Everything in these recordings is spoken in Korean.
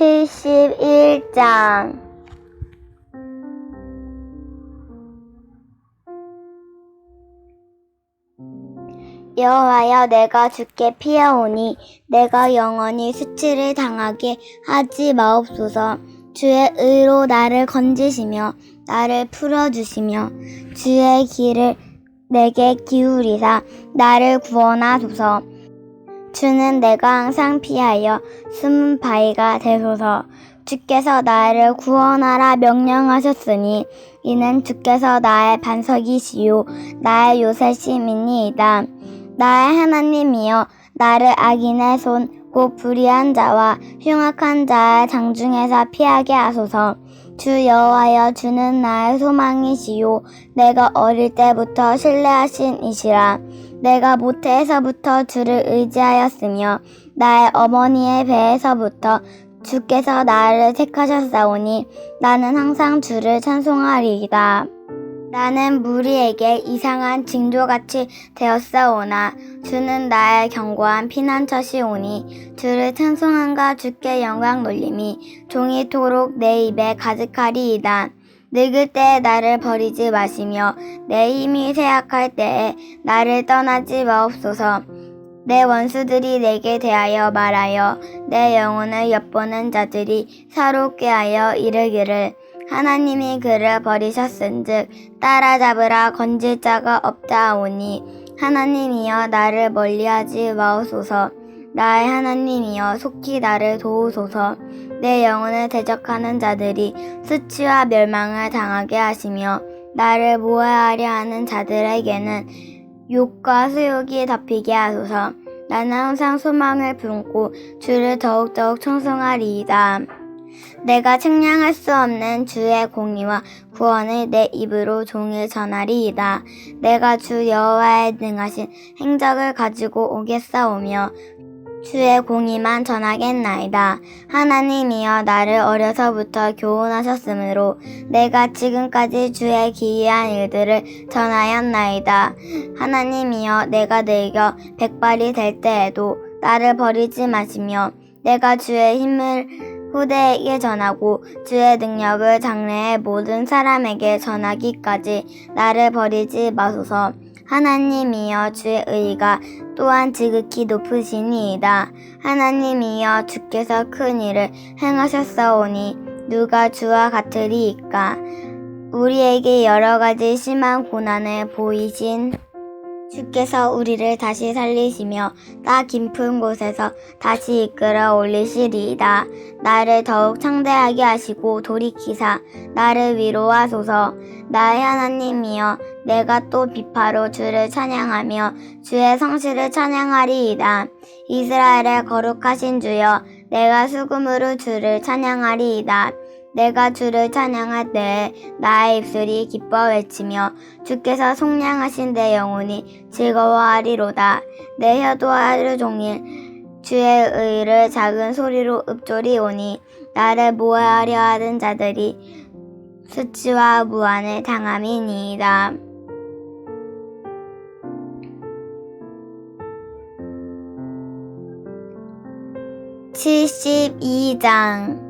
71장. 여호와여 내가 주께 피하오니 내가 영원히 수치를 당하게 하지 마옵소서. 주의 의로 나를 건지시며 나를 풀어주시며 주의 길을 내게 기울이사 나를 구원하소서 주는 내가 항상 피하여 숨은 바위가 되소서. 주께서 나를 구원하라 명령하셨으니 이는 주께서 나의 반석이시요 나의 요새심이니이다. 나의 하나님이여 나를 악인의 손 곧 불의한 자와 흉악한 자의 장중에서 피하게 하소서. 주 여호와여 주는 나의 소망이시요 내가 어릴 때부터 신뢰하신 이시라. 내가 모태에서부터 주를 의지하였으며 나의 어머니의 배에서부터 주께서 나를 택하셨사오니 나는 항상 주를 찬송하리이다. 나는 무리에게 이상한 징조같이 되었사오나 주는 나의 견고한 피난처시오니 주를 찬송한가 주께 영광 돌림이 종이토록 내 입에 가득하리이다. 늙을 때에 나를 버리지 마시며 내 힘이 쇠약할 때에 나를 떠나지 마옵소서. 내 원수들이 내게 대하여 말하여 내 영혼을 엿보는 자들이 사롭게 하여 이르기를 하나님이 그를 버리셨은즉 따라잡으라 건질 자가 없다 하오니 하나님이여 나를 멀리하지 마옵소서. 나의 하나님이여 속히 나를 도우소서. 내 영혼을 대적하는 자들이 수치와 멸망을 당하게 하시며 나를 모해하려 하는 자들에게는 욕과 수욕이 덮이게 하소서. 나는 항상 소망을 품고 주를 더욱더욱 청송하리이다. 내가 측량할 수 없는 주의 공의와 구원을 내 입으로 종일 전하리이다. 내가 주 여호와의 능하신 행적을 가지고 오겠사오며 주의 공의만 전하겠나이다. 하나님이여 나를 어려서부터 교훈하셨으므로 내가 지금까지 주의 기이한 일들을 전하였나이다. 하나님이여 내가 늙어 백발이 될 때에도 나를 버리지 마시며 내가 주의 힘을 후대에게 전하고 주의 능력을 장래의 모든 사람에게 전하기까지 나를 버리지 마소서. 하나님이여 주의 의가 또한 지극히 높으시니이다. 하나님이여 주께서 큰 일을 행하셨사오니 누가 주와 같으리이까? 우리에게 여러 가지 심한 고난을 보이신 주께서 우리를 다시 살리시며 딱 깊은 곳에서 다시 이끌어 올리시리이다. 나를 더욱 창대하게 하시고 돌이키사 나를 위로하소서. 나의 하나님이여 내가 또 비파로 주를 찬양하며 주의 성실을 찬양하리이다. 이스라엘의 거룩하신 주여 내가 수금으로 주를 찬양하리이다. 내가 주를 찬양할 때에 나의 입술이 기뻐 외치며 주께서 속량하신 내 영혼이 즐거워하리로다. 내 혀도 하루 종일 주의 의를 작은 소리로 읊조리오니 나를 모해하려 하던 자들이 수치와 무한을 당함이니이다. 칠십이 장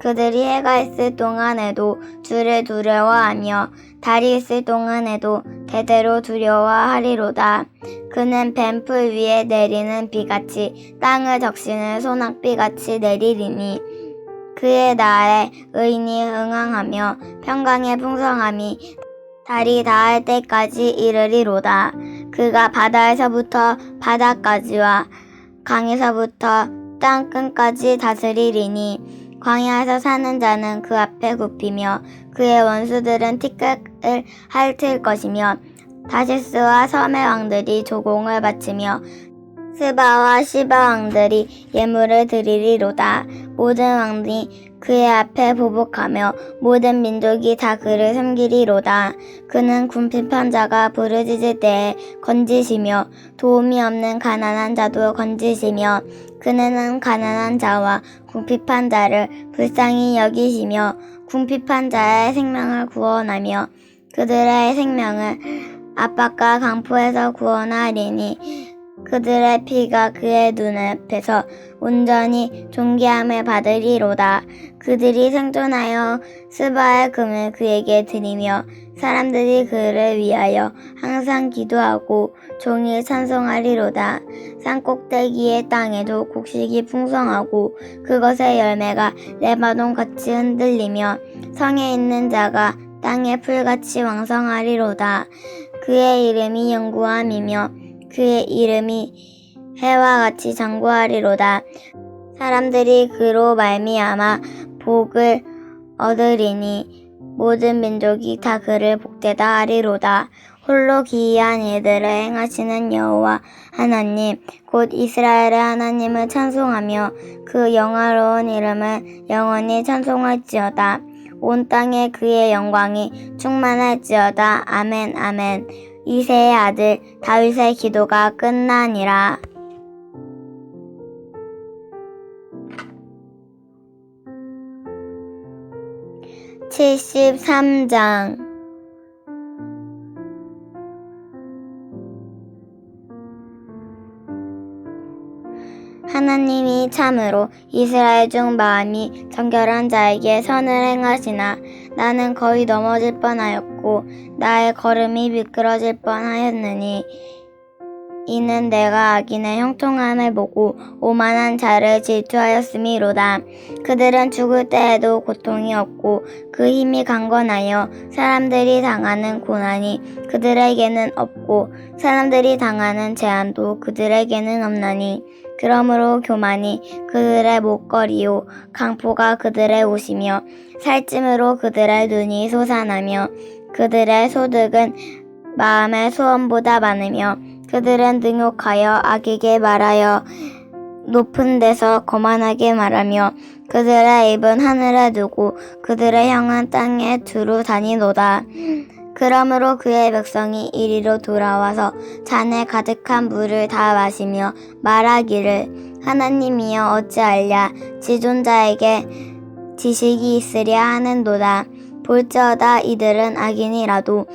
그들이 해가 있을 동안에도 주를 두려워하며 달이 있을 동안에도 대대로 두려워하리로다. 그는 뱀풀 위에 내리는 비같이 땅을 적시는 소낙비같이 내리리니 그의 나에 의인이 흥황하며 평강의 풍성함이 달이 닿을 때까지 이르리로다. 그가 바다에서부터 바다까지와 강에서부터 땅끝까지 다스리리니 광야에서 사는 자는 그 앞에 굽히며 그의 원수들은 티끌을 핥을 것이며 다시스와 섬의 왕들이 조공을 바치며 스바와 시바 왕들이 예물을 드리리로다. 모든 왕들이 그의 앞에 보복하며 모든 민족이 다 그를 섬기리로다. 그는 궁핍한 자가 부르짖을 때에 건지시며 도움이 없는 가난한 자도 건지시며 그는 가난한 자와 궁핍한 자를 불쌍히 여기시며 궁핍한 자의 생명을 구원하며 그들의 생명을 압박과 강포에서 구원하리니 그들의 피가 그의 눈앞에서 온전히 존귀함을 받으리로다. 그들이 생존하여 스바의 금을 그에게 드리며 사람들이 그를 위하여 항상 기도하고 종일 찬송하리로다. 산 꼭대기의 땅에도 곡식이 풍성하고 그것의 열매가 레바논 같이 흔들리며 성에 있는 자가 땅의 풀같이 왕성하리로다. 그의 이름이 영구함이며 그의 이름이 해와 같이 장구하리로다. 사람들이 그로 말미암아 복을 얻으리니 모든 민족이 다 그를 복되다 하리로다. 홀로 기이한 일들을 행하시는 여호와 하나님 곧 이스라엘의 하나님을 찬송하며 그 영화로운 이름을 영원히 찬송할지어다. 온 땅에 그의 영광이 충만할지어다. 아멘 아멘. 이세의 아들 다윗의 기도가 끝나니라. 칠십삼 장 하나님이 참으로 이스라엘 중 마음이 정결한 자에게 선을 행하시나 나는 거의 넘어질 뻔하였고 나의 걸음이 미끄러질 뻔하였느니 이는 내가 악인의 형통함을 보고 오만한 자를 질투하였음이로다. 그들은 죽을 때에도 고통이 없고 그 힘이 강건하여 사람들이 당하는 고난이 그들에게는 없고 사람들이 당하는 재앙도 그들에게는 없나니 그러므로 교만이 그들의 목걸이요 강포가 그들의 옷이며 살찜으로 그들의 눈이 솟아나며 그들의 소득은 마음의 소원보다 많으며 그들은 능욕하여 악에게 말하여 높은 데서 거만하게 말하며 그들의 입은 하늘에 두고 그들의 형은 땅에 두루 다니노다. 그러므로 그의 백성이 이리로 돌아와서 잔에 가득한 물을 다 마시며 말하기를 하나님이여 어찌 알랴 지존자에게 지식이 있으랴 하는도다. 볼지어다 이들은 악인이라도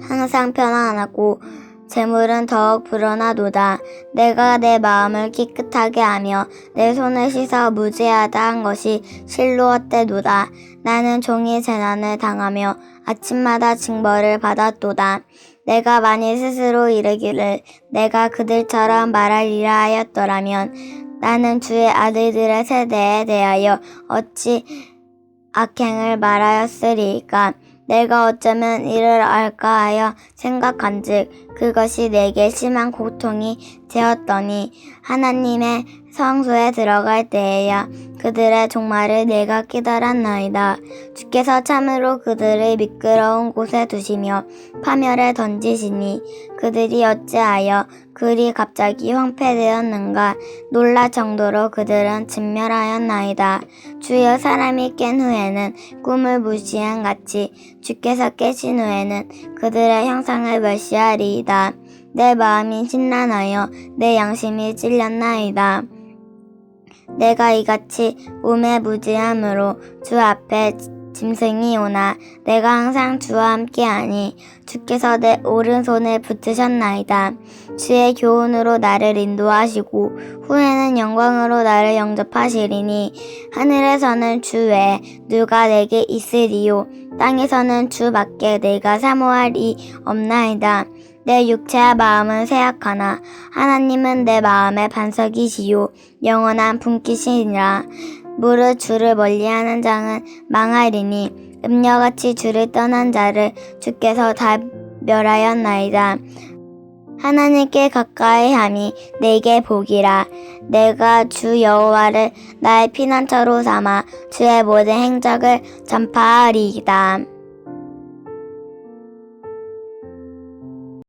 항상 편안하고 재물은 더욱 불어나도다. 내가 내 마음을 깨끗하게 하며 내 손을 씻어 무죄하다 한 것이 실로 헛되도다. 나는 종이 재난을 당하며 아침마다 징벌을 받았도다. 내가 만일 스스로 이르기를 내가 그들처럼 말하리라 하였더라면 나는 주의 아들들의 세대에 대하여 어찌 악행을 말하였으리까 내가 어쩌면 이를 알까 하여 생각한즉 그것이 내게 심한 고통이 되었더니 하나님의 성소에 들어갈 때에야 그들의 종말을 내가 깨달았나이다. 주께서 참으로 그들을 미끄러운 곳에 두시며 파멸에 던지시니 그들이 어찌하여 그리 갑자기 황폐되었는가 놀라 정도로 그들은 진멸하였나이다. 주여 사람이 깬 후에는 꿈을 무시한 같이 주께서 깨신 후에는 그들의 형상을 멸시하리이다. 내 마음이 신란하여 내 양심이 찔렸나이다. 내가 이같이 우매무지함으로 주 앞에 짐승이 오나 내가 항상 주와 함께하니 주께서 내 오른손을 붙으셨나이다. 주의 교훈으로 나를 인도하시고 후에는 영광으로 나를 영접하시리니 하늘에서는 주 외에 누가 내게 있으리요 땅에서는 주밖에 내가 사모할 이 없나이다. 내 육체와 마음은 쇠약하나 하나님은 내 마음의 반석이시요. 영원한 분기시니라. 무릇 주를 멀리하는 자는 망하리니 음녀같이 주를 떠난 자를 주께서 다 멸하였나이다. 하나님께 가까이 함이 내게 복이라. 내가 주 여호와를 나의 피난처로 삼아 주의 모든 행적을 전파하리이다.